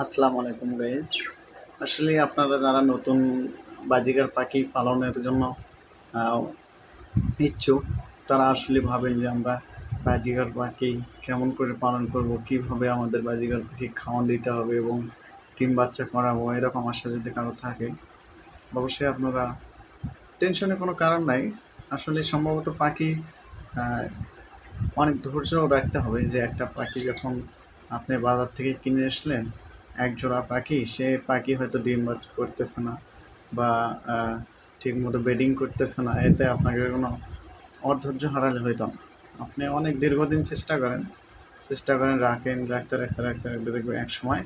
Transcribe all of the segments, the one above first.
আসসালামু আলাইকুম গাইজ আসলে আপনারা যারা নতুন বাজিকার পাখি পালনের জন্য ইচ্ছুক, তারা আসলে ভাবেন যে আমরা বাজিকার পাখি কেমন করে পালন করব, কীভাবে আমাদের বাজিকার পাখি খাওয়ান দিতে হবে এবং ডিম বাচ্চা করাবো, এরকম আশা যদি কারও থাকে, অবশ্যই আপনারা টেনশনের কোনো কারণ নাই। আসলে সম্ভবত পাখি অনেক ধৈর্য রাখতে হবে যে একটা পাখি যখন আপনি বাজার থেকে কিনে আসলেন এক জোড়া পাখি, সে পাখি হয়তো ডিম বাচ্চা করতেছে না বা ঠিকমতো বেডিং করতেছে না, এতে আপনাকে কোনো অধৈর্য হারালে হইতো না। আপনি অনেক দীর্ঘদিন চেষ্টা করেন চেষ্টা করেন, রাখেন, রাখতে রাখতে রাখতে রাখতে দেখবেন এক সময়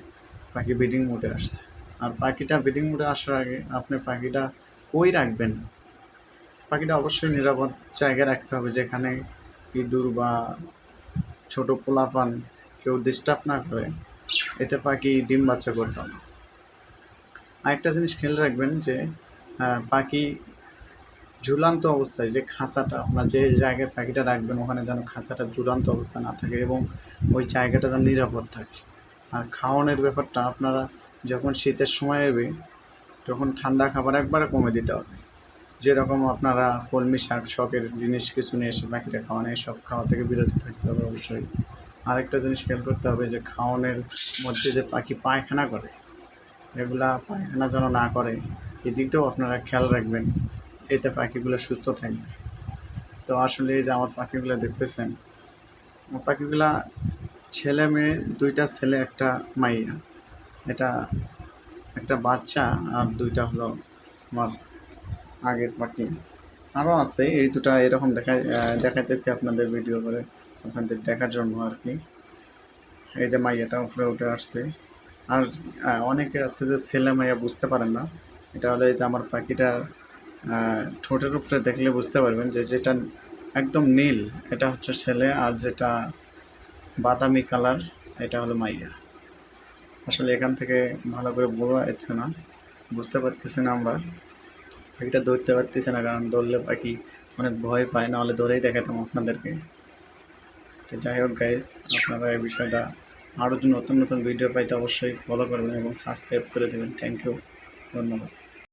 পাখি বেডিং মোডে আসছে। আর পাখিটা বেডিং মোডে আসার আগে আপনি পাখিটা কই রাখবেন? পাখিটা অবশ্যই নিরাপদ জায়গায় রাখতে হবে, যেখানে ইঁদুর বা ছোটো পোলাপান কেউ ডিস্টার্ব না করে। এতে পাখি ডিম বাচ্চা করতে হবে আরেকটা জিনিস খেয়াল রাখবেন যে পাখি ঝুলান্ত অবস্থায় যে খাঁচাটা আপনার যে জায়গায় পাখিটা রাখবেন, ওখানে যেন খাঁচাটা ঝুলান্ত অবস্থা না থাকে এবং ওই জায়গাটা যেন নিরাপদ থাকে। আর খাওয়ানোর ব্যাপারটা আপনারা যখন শীতের সময় এবে, তখন ঠান্ডা খাবার একবারে কমে দিতে হবে। যেরকম আপনারা কলমি শাক, শখের জিনিস কিছু নিয়ে এসে পাখিটা খাওয়ানো সব খাওয়া থেকে বিরত থাকতে হবে অবশ্যই। আরেকটা জিনিস খেয়াল করতে হবে যে খাওয়ানোর মধ্যে যে পাখি পায়খানা করে, এগুলা পায়খানা যেন না করে, এদিকটাও আপনারা খেয়াল রাখবেন, এতে পাখিগুলো সুস্থ থাকবে। তো আসলে এই যে আমার পাখিগুলো দেখতেছেন, আমার পাখিগুলা ছেলে মেয়ে, দুইটা ছেলে, একটা মাইয়া। এটা একটা বাচ্চা আর দুইটা হলো আমার আগের পাখি। আরও আছে, এই দুটো এরকম দেখা দেখাইতেছি আপনাদের ভিডিও করে। আপনাদের দেখার জন্য আর কি। এই যে মাইয়াটা উপরে উঠে আসছে। আর অনেকে আছে যে ছেলে মাইয়া বুঝতে পারেন না। এটা হলো এই যে আমার পাখিটার ঠোঁটের উপরে দেখলে বুঝতে পারবেন যে যেটা একদম নীল, এটা হচ্ছে ছেলে আর যেটা বাদামি কালার, এটা হলো মাইয়া। আসলে এখান থেকে ভালো করে বোঝা যাচ্ছে না, বুঝতে পারতেছি না আমরা। পাখিটা ধরতে পারতেছি না, কারণ ধরলে পাখি অনেক ভয় পায়, নাহলে ধরেই দেখাতাম আপনাদেরকে। তো যাই হোক গাইস আপনারা এই বিষয়টা আরও যদি নতুন নতুন ভিডিও পাইতে অবশ্যই ফলো করবেন এবং সাবস্ক্রাইব করে দেবেন। থ্যাংক ইউ ধন্যবাদ।